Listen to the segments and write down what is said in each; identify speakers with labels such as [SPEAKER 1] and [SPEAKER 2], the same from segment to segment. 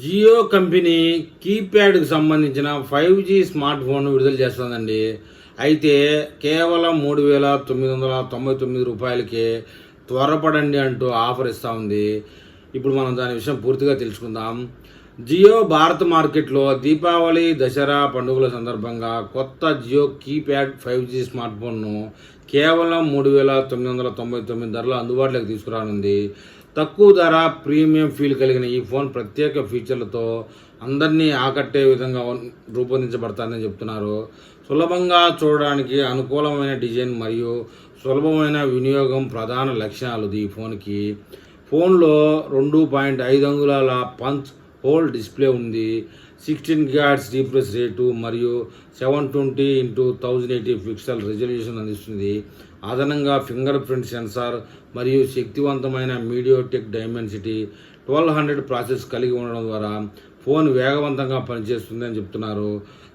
[SPEAKER 1] Jio company కీప్యాడ్కి సంబంధించిన five G smart phone విడుదల చేస్తుందండి. అయితే కేవలం మూడు వేల తొమ్మిది వందల తొంభై తొమ్మిది రూపాయలకే త్వరపడండి అంటూ ఆఫర్ ఇస్తూ ఉంది. ఇప్పుడు మనం దాని విషయం పూర్తిగా తెలుసుకుందాం. జియో భారత్ మార్కెట్లో దీపావళి దసరా పండుగల సందర్భంగా కొత్త Jio keypad five G smart ఫోన్ను కేవలం మూడు వేల తొమ్మిది వందల తొంభై తొమ్మిది ధరలు అందుబాటులోకి తీసుకురానుంది. తక్కువ ధర ప్రీమియం ఫీల్ కలిగిన ఈ ఫోన్ ప్రత్యేక ఫీచర్లతో అందరినీ ఆకట్టే విధంగా రూపొందించబడతారని చెప్తున్నారు. సులభంగా చూడడానికి అనుకూలమైన డిజైన్ మరియు సులభమైన వినియోగం ప్రధాన లక్షణాలు ఈ ఫోన్కి. ఫోన్లో రెండు పాయింట్ ఐదు అంగుళాల పంచ్ హోల్ డిస్ప్లే ఉంది. సిక్స్టీన్ గ్యాడ్స్ డీప్రెస్ రేటు మరియు seven twenty into thousand eighty pixel resolution అందిస్తుంది. అదనంగా ఫింగర్ ప్రింట్ సెన్సార్ మరియు శక్తివంతమైన MediaTek Dimensity twelve hundred process కలిగి ఉండడం ద్వారా ఫోన్ వేగవంతంగా పనిచేస్తుంది అని చెప్తున్నారు.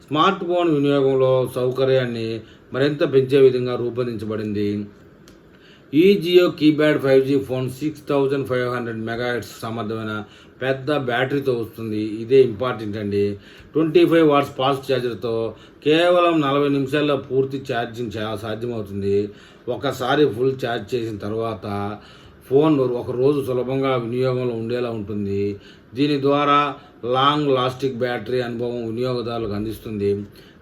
[SPEAKER 1] స్మార్ట్ ఫోన్ వినియోగంలో సౌకర్యాన్ని మరింత పెంచే విధంగా రూపొందించబడింది. ఈ Jio keypad five G phone six thousand five hundred megahertz సమర్థమైన పెద్ద బ్యాటరీతో వస్తుంది. ఇదే ఇంపార్టెంట్ అండి. ట్వంటీ ఫైవ్ వాట్స్ ఫాస్ట్ ఛార్జర్తో కేవలం నలభై నిమిషాల్లో పూర్తి ఛార్జింగ్ సాధ్యమవుతుంది. ఒకసారి ఫుల్ ఛార్జ్ చేసిన తర్వాత ఫోన్ ఒక రోజు సులభంగా వినియోగంలో ఉండేలా ఉంటుంది. దీని ద్వారా లాంగ్ లాస్టిక్ బ్యాటరీ అనుభవం వినియోగదారులకు అందిస్తుంది.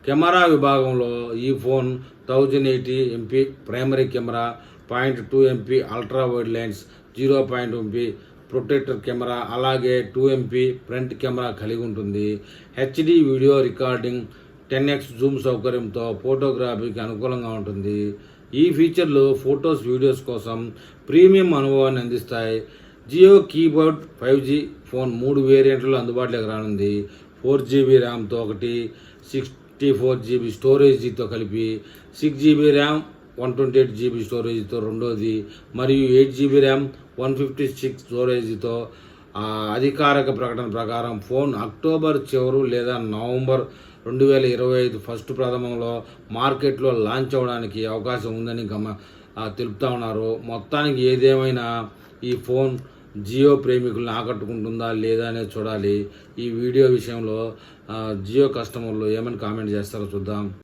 [SPEAKER 1] కెమెరా విభాగంలో ఈ phone thousand eighty MP primary camera point two MP ultra wide lens zero point MP protector camera అలాగే టూ ఎంపీ ఫ్రంట్ కెమెరా కలిగి ఉంటుంది. HD video recording ten X zoom సౌకర్యంతో ఫోటోగ్రఫీకి అనుకూలంగా ఉంటుంది. ఈ ఫీచర్లు ఫొటోస్ వీడియోస్ కోసం ప్రీమియం అనుభవాన్ని అందిస్తాయి. Jio keyboard five G phone మూడు వేరియంట్లు అందుబాటులోకి రానుంది. ఫోర్ జీబీ ర్యామ్తో ఒకటి సిక్స్టీ ఫోర్ జీబీ స్టోరేజీతో కలిపి six GB RAM one twenty eight GB స్టోరేజీతో రెండోది మరియు eight GB RAM one fifty six స్టోరేజీతో అధికారిక ప్రకటన ప్రకారం ఫోన్ అక్టోబర్ చివరు లేదా నవంబర్ రెండు వేల ఇరవై ఐదు ఫస్ట్ ప్రథమంలో మార్కెట్లో లాంచ్ అవ్వడానికి అవకాశం ఉందని గమ తెలుపుతా ఉన్నారు. మొత్తానికి ఏదేమైనా ఈ ఫోన్ జియో ప్రేమికులను ఆకట్టుకుంటుందా లేదా అనేది చూడాలి. ఈ వీడియో విషయంలో జియో కస్టమర్లు ఏమని కామెంట్ చేస్తారో చూద్దాం.